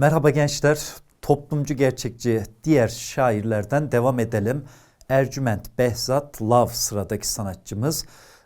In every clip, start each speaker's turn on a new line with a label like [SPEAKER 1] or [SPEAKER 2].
[SPEAKER 1] Merhaba gençler. Toplumcu gerçekçi diğer şairlerden devam edelim. Ercüment Behzat Lav sıradaki sanatçımız.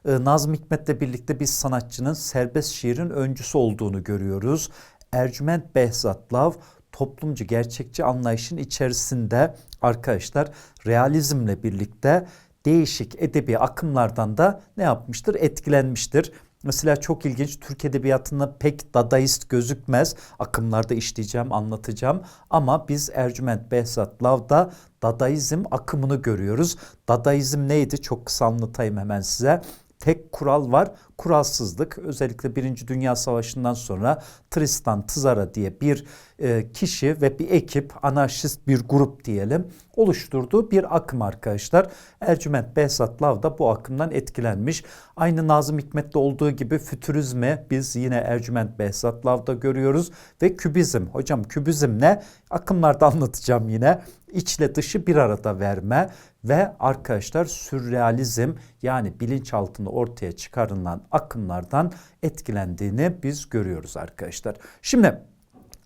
[SPEAKER 1] Ee, Nazım Hikmet'le birlikte biz sanatçının serbest şiirin öncüsü olduğunu görüyoruz. Ercüment Behzat Lav toplumcu gerçekçi anlayışın içerisinde arkadaşlar realizmle birlikte değişik edebi akımlardan da ne yapmıştır? Etkilenmiştir. Mesela çok ilginç Türk Edebiyatı'nda pek dadaist gözükmez. Akımlarda işleyeceğim, anlatacağım. Ama biz Ercüment Behzat Lav'da dadaizm akımını görüyoruz. Dadaizm neydi? Çok kısa anlatayım hemen size. Tek kural var, kuralsızlık. Özellikle Birinci Dünya Savaşı'ndan sonra Tristan Tzara diye bir e, kişi ve bir ekip, anarşist bir grup diyelim, oluşturduğu bir akım arkadaşlar. Ercüment Behzat Lav da bu akımdan etkilenmiş. Aynı Nazım Hikmet'te olduğu gibi fütürizmi biz yine Ercüment Behzat Lav'da görüyoruz ve kübizm. Hocam kübizm ne? Akımlarda anlatacağım yine. İçle dışı bir arada verme ve arkadaşlar sürrealizm yani bilinçaltında ortaya çıkarılan akımlardan etkilendiğini biz görüyoruz arkadaşlar. Şimdi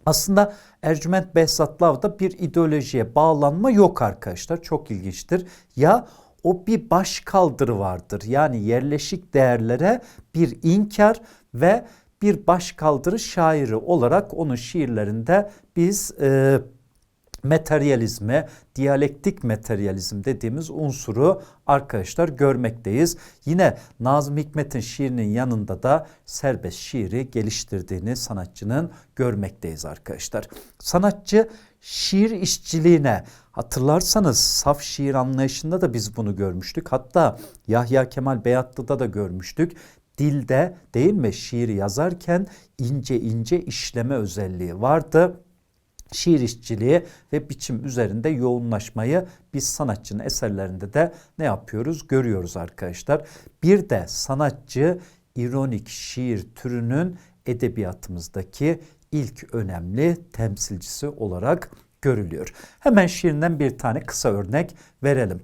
[SPEAKER 1] aslında Ercüment Behzat Lav'da bir ideolojiye bağlanma yok arkadaşlar. Çok ilginçtir. Ya o bir baş kaldırı vardır. Yani yerleşik değerlere bir inkar ve bir baş kaldırı şairi olarak onun şiirlerinde biz e, materyalizme, diyalektik materyalizm dediğimiz unsuru arkadaşlar görmekteyiz. Yine Nazım Hikmet'in şiirinin yanında da serbest şiiri geliştirdiğini sanatçının görmekteyiz arkadaşlar. Sanatçı şiir işçiliğine hatırlarsanız saf şiir anlayışında da biz bunu görmüştük. Hatta Yahya Kemal Beyatlı'da da görmüştük dilde değil mi şiir yazarken ince ince işleme özelliği vardı şiir işçiliği ve biçim üzerinde yoğunlaşmayı biz sanatçının eserlerinde de ne yapıyoruz görüyoruz arkadaşlar. Bir de sanatçı ironik şiir türünün edebiyatımızdaki ilk önemli temsilcisi olarak görülüyor. Hemen şiirinden bir tane kısa örnek verelim.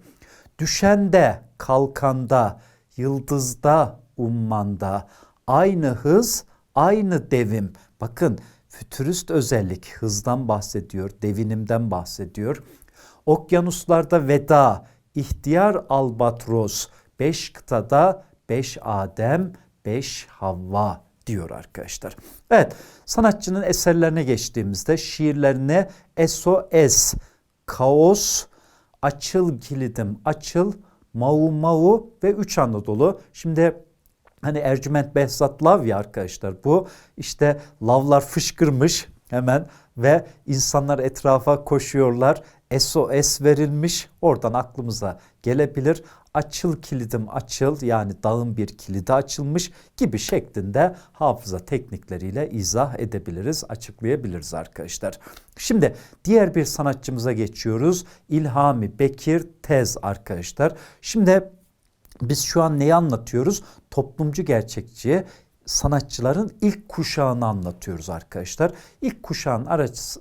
[SPEAKER 1] Düşende, kalkanda, yıldızda, ummanda aynı hız, aynı devim. Bakın fütürist özellik hızdan bahsediyor, devinimden bahsediyor. Okyanuslarda veda, ihtiyar albatros, beş kıtada beş Adem, beş Havva diyor arkadaşlar. Evet sanatçının eserlerine geçtiğimizde şiirlerine SOS, Kaos, Açıl Kilidim, Açıl, Mau Mau ve Üç Anadolu. Şimdi Hani Ercüment Behzat Lav ya arkadaşlar bu işte lavlar fışkırmış hemen ve insanlar etrafa koşuyorlar. SOS verilmiş oradan aklımıza gelebilir. Açıl kilidim açıl yani dağın bir kilidi açılmış gibi şeklinde hafıza teknikleriyle izah edebiliriz, açıklayabiliriz arkadaşlar. Şimdi diğer bir sanatçımıza geçiyoruz. İlhami Bekir Tez arkadaşlar. Şimdi biz şu an neyi anlatıyoruz? Toplumcu gerçekçi sanatçıların ilk kuşağını anlatıyoruz arkadaşlar. İlk kuşağın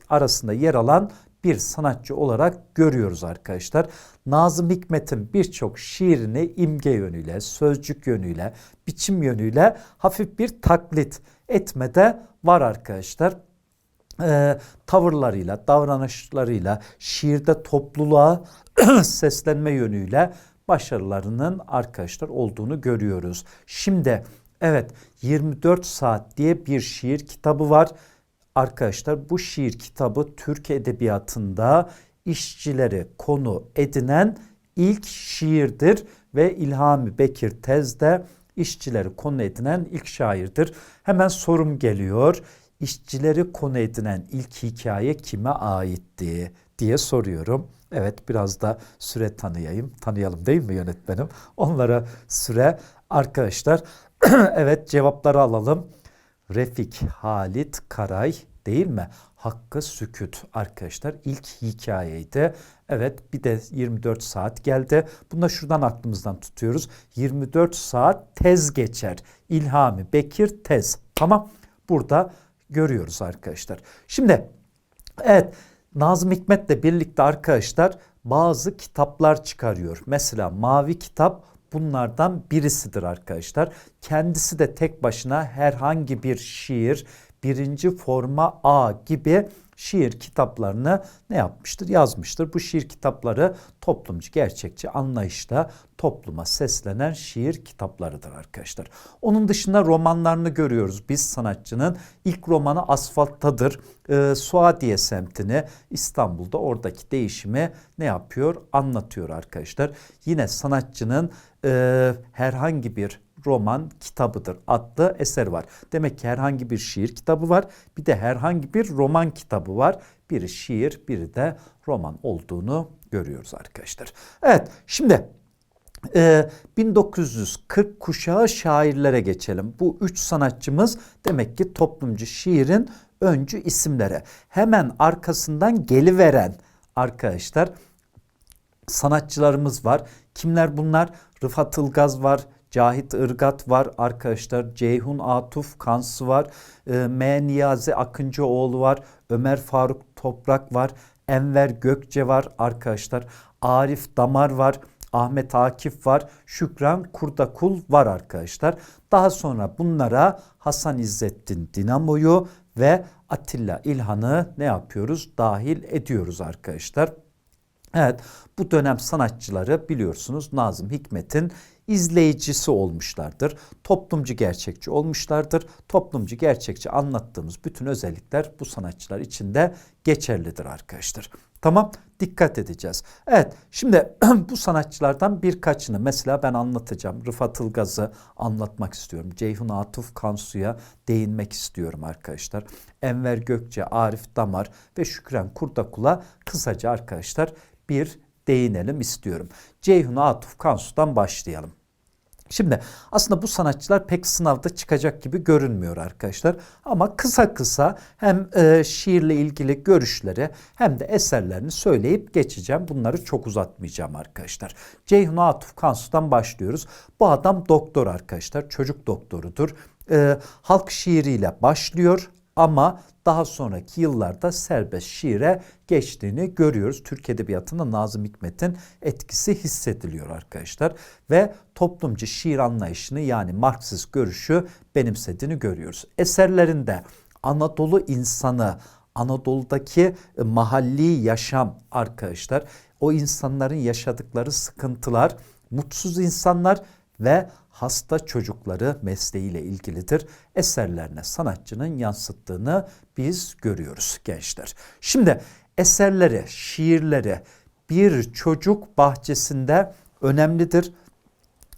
[SPEAKER 1] arasında yer alan bir sanatçı olarak görüyoruz arkadaşlar. Nazım Hikmet'in birçok şiirini imge yönüyle, sözcük yönüyle, biçim yönüyle hafif bir taklit etmede var arkadaşlar. Ee, tavırlarıyla, davranışlarıyla, şiirde topluluğa seslenme yönüyle başarılarının arkadaşlar olduğunu görüyoruz. Şimdi evet 24 saat diye bir şiir kitabı var. Arkadaşlar bu şiir kitabı Türk edebiyatında işçileri konu edinen ilk şiirdir ve İlhami Bekir Tez'de işçileri konu edinen ilk şairdir. Hemen sorum geliyor. İşçileri konu edinen ilk hikaye kime aitti diye soruyorum. Evet biraz da süre tanıyayım. Tanıyalım değil mi yönetmenim? Onlara süre arkadaşlar. evet cevapları alalım. Refik Halit Karay değil mi? Hakkı Süküt arkadaşlar ilk hikayeydi. Evet bir de 24 saat geldi. Bunu da şuradan aklımızdan tutuyoruz. 24 saat tez geçer. İlhami Bekir tez. Tamam burada görüyoruz arkadaşlar. Şimdi evet Nazım Hikmet'le birlikte arkadaşlar bazı kitaplar çıkarıyor. Mesela Mavi Kitap bunlardan birisidir arkadaşlar. Kendisi de tek başına herhangi bir şiir, birinci forma A gibi şiir kitaplarını ne yapmıştır? Yazmıştır. Bu şiir kitapları toplumcu gerçekçi anlayışta topluma seslenen şiir kitaplarıdır arkadaşlar. Onun dışında romanlarını görüyoruz. Biz sanatçının ilk romanı Asfalt'tadır. Ee, Suadiye semtini İstanbul'da oradaki değişimi ne yapıyor? Anlatıyor arkadaşlar. Yine sanatçının e, herhangi bir roman kitabıdır adlı eser var. Demek ki herhangi bir şiir kitabı var. Bir de herhangi bir roman kitabı var. Biri şiir, biri de roman olduğunu görüyoruz arkadaşlar. Evet, şimdi e, 1940 kuşağı şairlere geçelim. Bu üç sanatçımız demek ki toplumcu şiirin öncü isimleri. Hemen arkasından geliveren arkadaşlar sanatçılarımız var. Kimler bunlar? Rıfat Ilgaz var, Cahit Irgat var arkadaşlar. Ceyhun Atuf Kansı var. E, M. Niyazi Akıncıoğlu var. Ömer Faruk Toprak var. Enver Gökçe var arkadaşlar. Arif Damar var. Ahmet Akif var. Şükran Kurdakul var arkadaşlar. Daha sonra bunlara Hasan İzzettin Dinamo'yu ve Atilla İlhan'ı ne yapıyoruz? Dahil ediyoruz arkadaşlar. Evet bu dönem sanatçıları biliyorsunuz Nazım Hikmet'in izleyicisi olmuşlardır. Toplumcu gerçekçi olmuşlardır. Toplumcu gerçekçi anlattığımız bütün özellikler bu sanatçılar için de geçerlidir arkadaşlar. Tamam dikkat edeceğiz. Evet şimdi bu sanatçılardan birkaçını mesela ben anlatacağım. Rıfat Ilgaz'ı anlatmak istiyorum. Ceyhun Atuf Kansu'ya değinmek istiyorum arkadaşlar. Enver Gökçe, Arif Damar ve Şükran Kurdakul'a kısaca arkadaşlar bir değinelim istiyorum. Ceyhun Atuf Kansu'dan başlayalım. Şimdi aslında bu sanatçılar pek sınavda çıkacak gibi görünmüyor arkadaşlar. Ama kısa kısa hem e, şiirle ilgili görüşleri hem de eserlerini söyleyip geçeceğim. Bunları çok uzatmayacağım arkadaşlar. Ceyhun Atuf Kansu'dan başlıyoruz. Bu adam doktor arkadaşlar. Çocuk doktorudur. E, halk şiiriyle başlıyor ama daha sonraki yıllarda serbest şiire geçtiğini görüyoruz. Türk Edebiyatı'nda Nazım Hikmet'in etkisi hissediliyor arkadaşlar. Ve toplumcu şiir anlayışını yani Marksist görüşü benimsediğini görüyoruz. Eserlerinde Anadolu insanı, Anadolu'daki e, mahalli yaşam arkadaşlar, o insanların yaşadıkları sıkıntılar, mutsuz insanlar ve hasta çocukları mesleğiyle ilgilidir. Eserlerine sanatçının yansıttığını biz görüyoruz gençler. Şimdi eserleri, şiirleri bir çocuk bahçesinde önemlidir.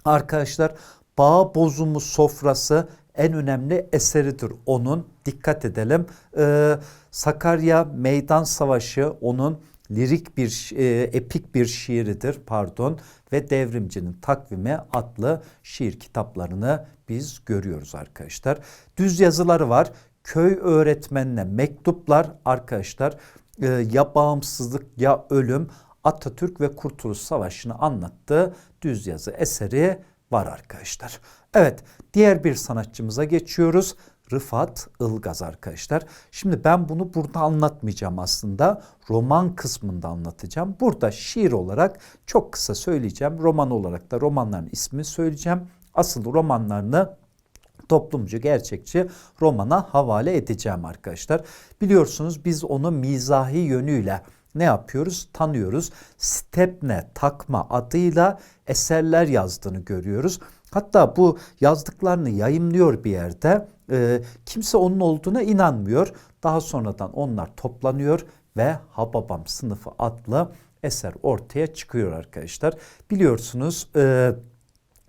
[SPEAKER 1] Arkadaşlar bağ bozumu sofrası en önemli eseridir onun. Dikkat edelim. Ee, Sakarya Meydan Savaşı onun lirik bir e, epik bir şiiridir pardon ve Devrimcinin Takvimi adlı şiir kitaplarını biz görüyoruz arkadaşlar. Düz yazıları var. Köy öğretmenine mektuplar arkadaşlar e, ya bağımsızlık ya ölüm Atatürk ve Kurtuluş Savaşı'nı anlattığı düz yazı eseri var arkadaşlar. Evet diğer bir sanatçımıza geçiyoruz. Rıfat Ilgaz arkadaşlar. Şimdi ben bunu burada anlatmayacağım aslında. Roman kısmında anlatacağım. Burada şiir olarak çok kısa söyleyeceğim. Roman olarak da romanların ismini söyleyeceğim. Asıl romanlarını toplumcu, gerçekçi romana havale edeceğim arkadaşlar. Biliyorsunuz biz onu mizahi yönüyle ne yapıyoruz? Tanıyoruz. Stepne takma adıyla eserler yazdığını görüyoruz. Hatta bu yazdıklarını yayımlıyor bir yerde. E, kimse onun olduğuna inanmıyor. Daha sonradan onlar toplanıyor ve Hababam sınıfı adlı eser ortaya çıkıyor arkadaşlar. Biliyorsunuz e,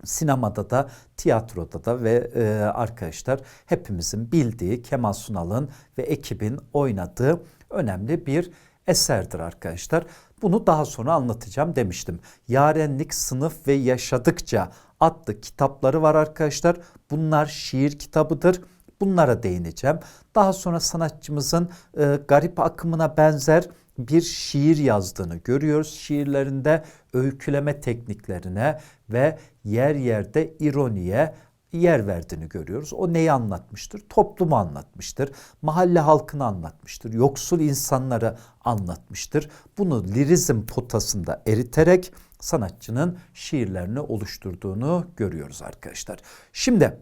[SPEAKER 1] sinemada da tiyatroda da ve e, arkadaşlar hepimizin bildiği Kemal Sunal'ın ve ekibin oynadığı önemli bir eserdir arkadaşlar. Bunu daha sonra anlatacağım demiştim. Yarenlik, sınıf ve yaşadıkça adlı kitapları var arkadaşlar. Bunlar şiir kitabıdır. Bunlara değineceğim. Daha sonra sanatçımızın e, garip akımına benzer bir şiir yazdığını görüyoruz. Şiirlerinde öyküleme tekniklerine ve yer yerde ironiye yer verdiğini görüyoruz. O neyi anlatmıştır? Toplumu anlatmıştır. Mahalle halkını anlatmıştır. Yoksul insanları anlatmıştır. Bunu lirizm potasında eriterek sanatçının şiirlerini oluşturduğunu görüyoruz arkadaşlar. Şimdi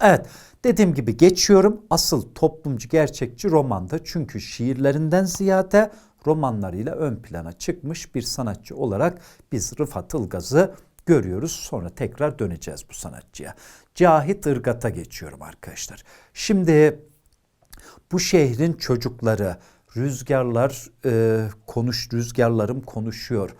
[SPEAKER 1] Evet dediğim gibi geçiyorum. Asıl toplumcu gerçekçi romanda çünkü şiirlerinden ziyade romanlarıyla ön plana çıkmış bir sanatçı olarak biz Rıfat Ilgaz'ı görüyoruz. Sonra tekrar döneceğiz bu sanatçıya. Cahit Irgat'a geçiyorum arkadaşlar. Şimdi bu şehrin çocukları rüzgarlar e, konuş rüzgarlarım konuşuyor.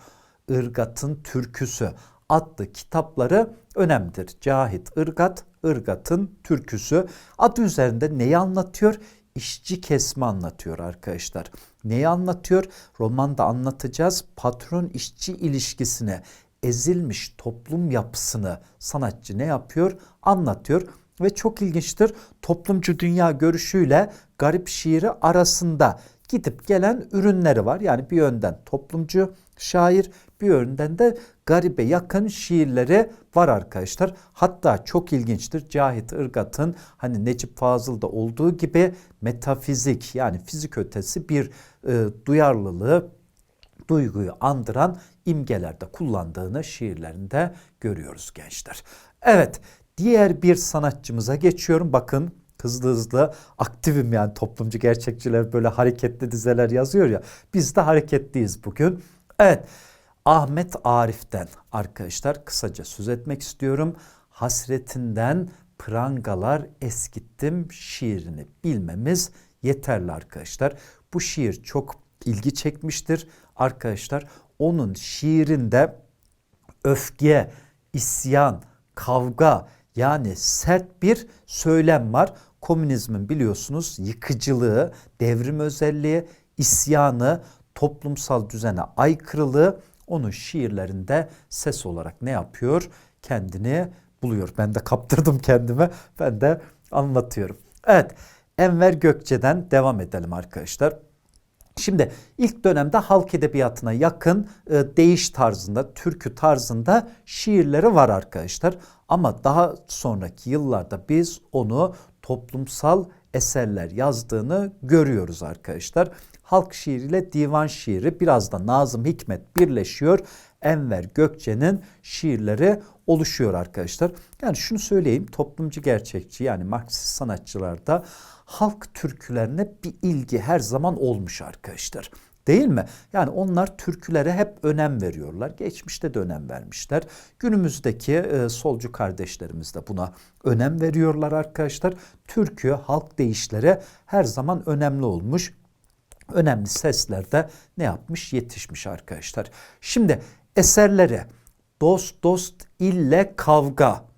[SPEAKER 1] Irgat'ın türküsü adlı kitapları önemlidir. Cahit Irgat, Irgat'ın türküsü adı üzerinde neyi anlatıyor? İşçi kesme anlatıyor arkadaşlar. Neyi anlatıyor? Romanda anlatacağız. Patron işçi ilişkisini, ezilmiş toplum yapısını sanatçı ne yapıyor? Anlatıyor ve çok ilginçtir. Toplumcu dünya görüşüyle garip şiiri arasında gidip gelen ürünleri var. Yani bir yönden toplumcu şair, bir yönden de garibe yakın şiirleri var arkadaşlar. Hatta çok ilginçtir Cahit Irgat'ın hani Necip Fazıl'da olduğu gibi metafizik yani fizik ötesi bir e, duyarlılığı duyguyu andıran imgelerde kullandığını şiirlerinde görüyoruz gençler. Evet diğer bir sanatçımıza geçiyorum. Bakın hızlı hızlı aktifim yani toplumcu gerçekçiler böyle hareketli dizeler yazıyor ya. Biz de hareketliyiz bugün. Evet Ahmet Arif'ten arkadaşlar kısaca söz etmek istiyorum. Hasretinden prangalar eskittim şiirini bilmemiz yeterli arkadaşlar. Bu şiir çok ilgi çekmiştir arkadaşlar. Onun şiirinde öfke, isyan, kavga yani sert bir söylem var. Komünizmin biliyorsunuz yıkıcılığı, devrim özelliği, isyanı, toplumsal düzene aykırılığı onun şiirlerinde ses olarak ne yapıyor? Kendini buluyor. Ben de kaptırdım kendime. Ben de anlatıyorum. Evet. Enver Gökçe'den devam edelim arkadaşlar. Şimdi ilk dönemde halk edebiyatına yakın e, değiş tarzında, türkü tarzında şiirleri var arkadaşlar. Ama daha sonraki yıllarda biz onu toplumsal eserler yazdığını görüyoruz arkadaşlar. Halk şiiriyle divan şiiri biraz da Nazım Hikmet birleşiyor. Enver Gökçe'nin şiirleri oluşuyor arkadaşlar. Yani şunu söyleyeyim toplumcu gerçekçi yani Marksist sanatçılarda halk türkülerine bir ilgi her zaman olmuş arkadaşlar. Değil mi? Yani onlar türkülere hep önem veriyorlar. Geçmişte de önem vermişler. Günümüzdeki e, solcu kardeşlerimiz de buna önem veriyorlar arkadaşlar. Türkü, halk deyişleri her zaman önemli olmuş. Önemli sesler de ne yapmış? Yetişmiş arkadaşlar. Şimdi eserleri dost dost ille kavga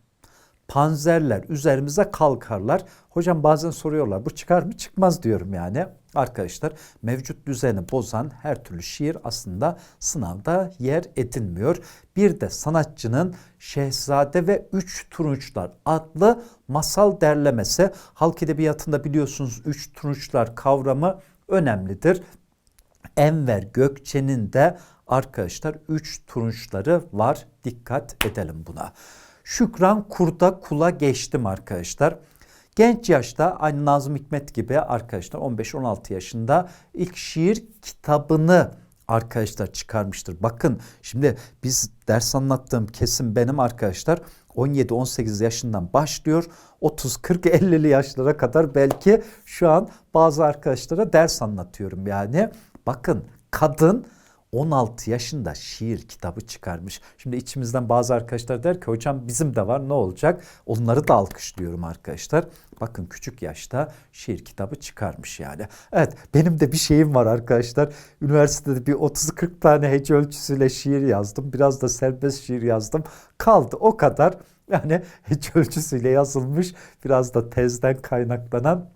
[SPEAKER 1] panzerler üzerimize kalkarlar. Hocam bazen soruyorlar bu çıkar mı çıkmaz diyorum yani. Arkadaşlar mevcut düzeni bozan her türlü şiir aslında sınavda yer edinmiyor. Bir de sanatçının Şehzade ve Üç Turunçlar adlı masal derlemesi. Halk edebiyatında biliyorsunuz Üç Turunçlar kavramı önemlidir. Enver Gökçe'nin de arkadaşlar üç turunçları var. Dikkat edelim buna. Şükran kurda kula geçtim arkadaşlar. Genç yaşta aynı Nazım Hikmet gibi arkadaşlar 15-16 yaşında ilk şiir kitabını arkadaşlar çıkarmıştır. Bakın şimdi biz ders anlattığım kesim benim arkadaşlar 17-18 yaşından başlıyor. 30, 40, 50'li yaşlara kadar belki şu an bazı arkadaşlara ders anlatıyorum yani. Bakın kadın 16 yaşında şiir kitabı çıkarmış. Şimdi içimizden bazı arkadaşlar der ki hocam bizim de var ne olacak? Onları da alkışlıyorum arkadaşlar. Bakın küçük yaşta şiir kitabı çıkarmış yani. Evet benim de bir şeyim var arkadaşlar. Üniversitede bir 30-40 tane hece ölçüsüyle şiir yazdım. Biraz da serbest şiir yazdım. Kaldı o kadar. Yani hece ölçüsüyle yazılmış biraz da tezden kaynaklanan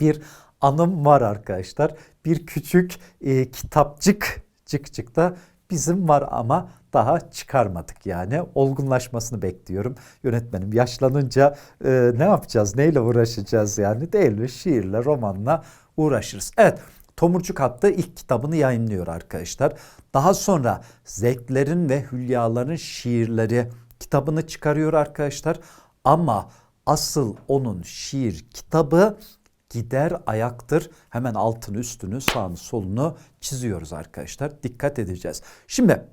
[SPEAKER 1] bir anım var arkadaşlar. Bir küçük e, kitapçık cık cık da bizim var ama daha çıkarmadık yani. Olgunlaşmasını bekliyorum. Yönetmenim yaşlanınca e, ne yapacağız, neyle uğraşacağız yani değil mi? Şiirle, romanla uğraşırız. Evet. Tomurcuk adlı ilk kitabını yayınlıyor arkadaşlar. Daha sonra Zevklerin ve Hülyaların Şiirleri kitabını çıkarıyor arkadaşlar. Ama asıl onun şiir kitabı gider ayaktır. Hemen altını üstünü sağını solunu çiziyoruz arkadaşlar. Dikkat edeceğiz. Şimdi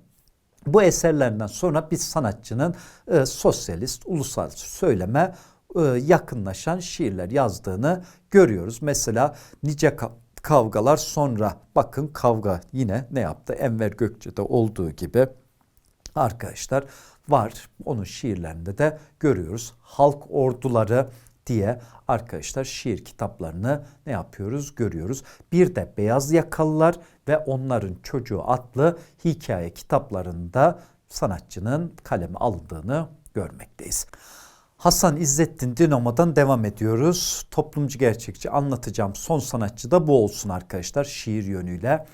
[SPEAKER 1] bu eserlerden sonra bir sanatçının e, sosyalist, ulusal söyleme e, yakınlaşan şiirler yazdığını görüyoruz. Mesela nice ka- kavgalar sonra bakın kavga yine ne yaptı? Enver Gökçe'de olduğu gibi arkadaşlar var. Onun şiirlerinde de görüyoruz. Halk orduları diye arkadaşlar şiir kitaplarını ne yapıyoruz görüyoruz. Bir de Beyaz Yakalılar ve Onların Çocuğu adlı hikaye kitaplarında sanatçının kaleme alındığını görmekteyiz. Hasan İzzettin Dinamo'dan devam ediyoruz. Toplumcu gerçekçi anlatacağım son sanatçı da bu olsun arkadaşlar şiir yönüyle.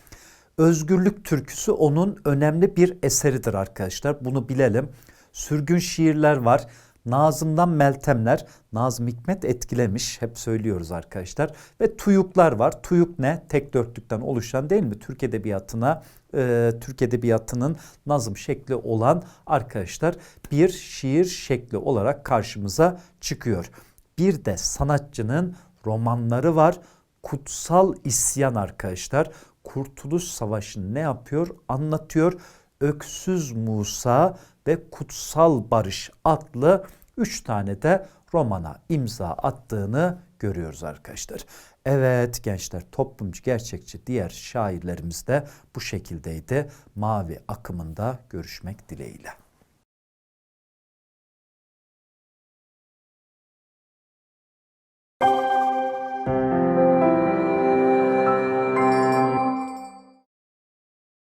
[SPEAKER 1] Özgürlük türküsü onun önemli bir eseridir arkadaşlar. Bunu bilelim. Sürgün şiirler var. Nazım'dan Meltemler, Nazım Hikmet etkilemiş hep söylüyoruz arkadaşlar. Ve tuyuklar var. Tuyuk ne? Tek dörtlükten oluşan değil mi? Türk Edebiyatı'na, e, Türk Edebiyatı'nın nazım şekli olan arkadaşlar bir şiir şekli olarak karşımıza çıkıyor. Bir de sanatçının romanları var. Kutsal İsyan arkadaşlar. Kurtuluş Savaşı'nı ne yapıyor? Anlatıyor. Öksüz Musa ve Kutsal Barış adlı 3 tane de romana imza attığını görüyoruz arkadaşlar. Evet gençler toplumcu gerçekçi diğer şairlerimiz de bu şekildeydi. Mavi akımında görüşmek dileğiyle.